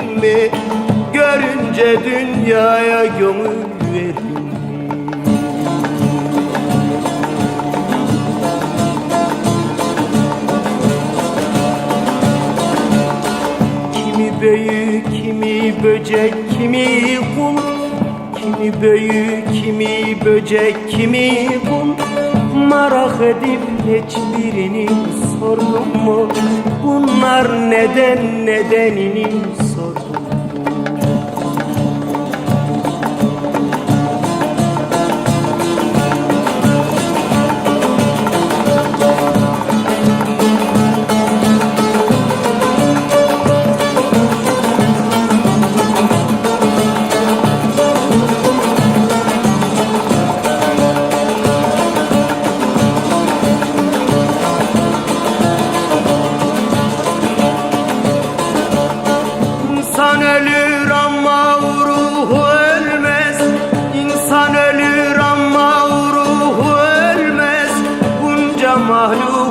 Verdin mi? Görünce dünyaya gönül verdin mi? Kimi büyük, kimi böcek, kimi kul Kimi büyük, kimi böcek, kimi kul Merak edip hiçbirini sordum mu? Bunlar neden nedenini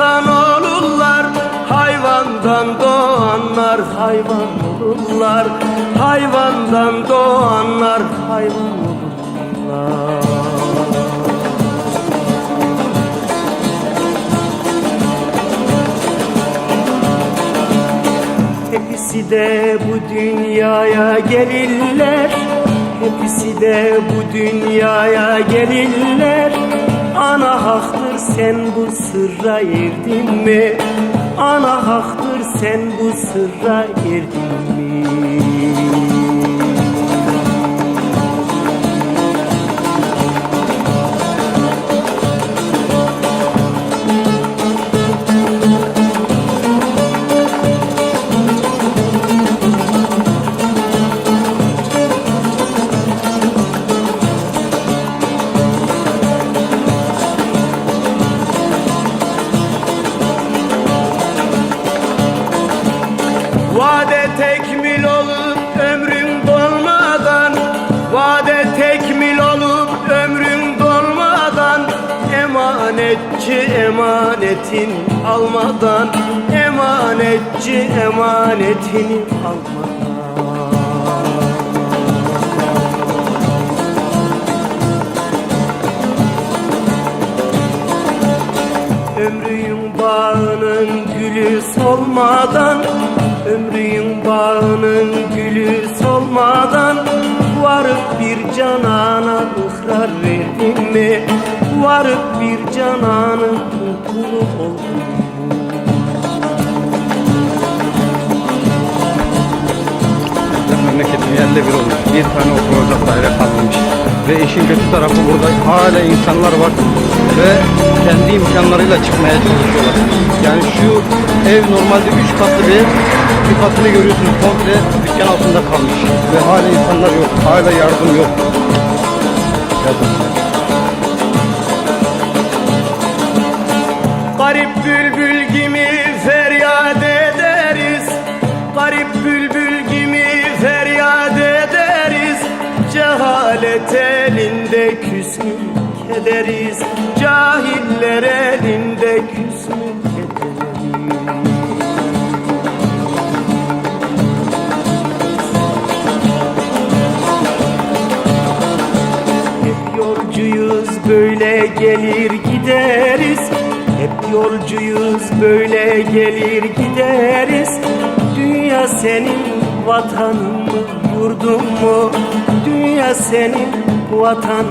İnsan olurlar Hayvandan doğanlar hayvan olurlar. Hayvandan doğanlar hayvan olurlar. Hepsi de bu dünyaya gelirler. Hepsi de bu dünyaya gelirler Ana haktır sen bu sırra erdin mi? Ana haktır sen bu sırra erdin mi? Emanetçi emanetin almadan Emanetçi emanetini almadan Ömrün bağının gülü solmadan Ömrün bağının gülü solmadan Varıp bir canana ıhrar verdin mi? Varıp bir cananın kulu oldun mu? Memleketim yerle bir olmuş. Bir tane oturacak daire kalmamış. Ve işin kötü tarafı burada hala insanlar var ve kendi imkanlarıyla çıkmaya çalışıyorlar. Yani şu ev normalde 3 katlı bir ev. Bir katını görüyorsunuz komple dükkan altında kalmış. Ve hala insanlar yok. Hala yardım yok. Yardım. Garip bülbül gibi feryat ederiz. Garip bülbül gibi feryat ederiz. Cehalet elinde küsmük ederiz Cahiller elinde küsmük ederiz böyle gelir gideriz Hep yolcuyuz böyle gelir gideriz. Dünya senin vatanın mı yurdun mu? Dünya senin vatanın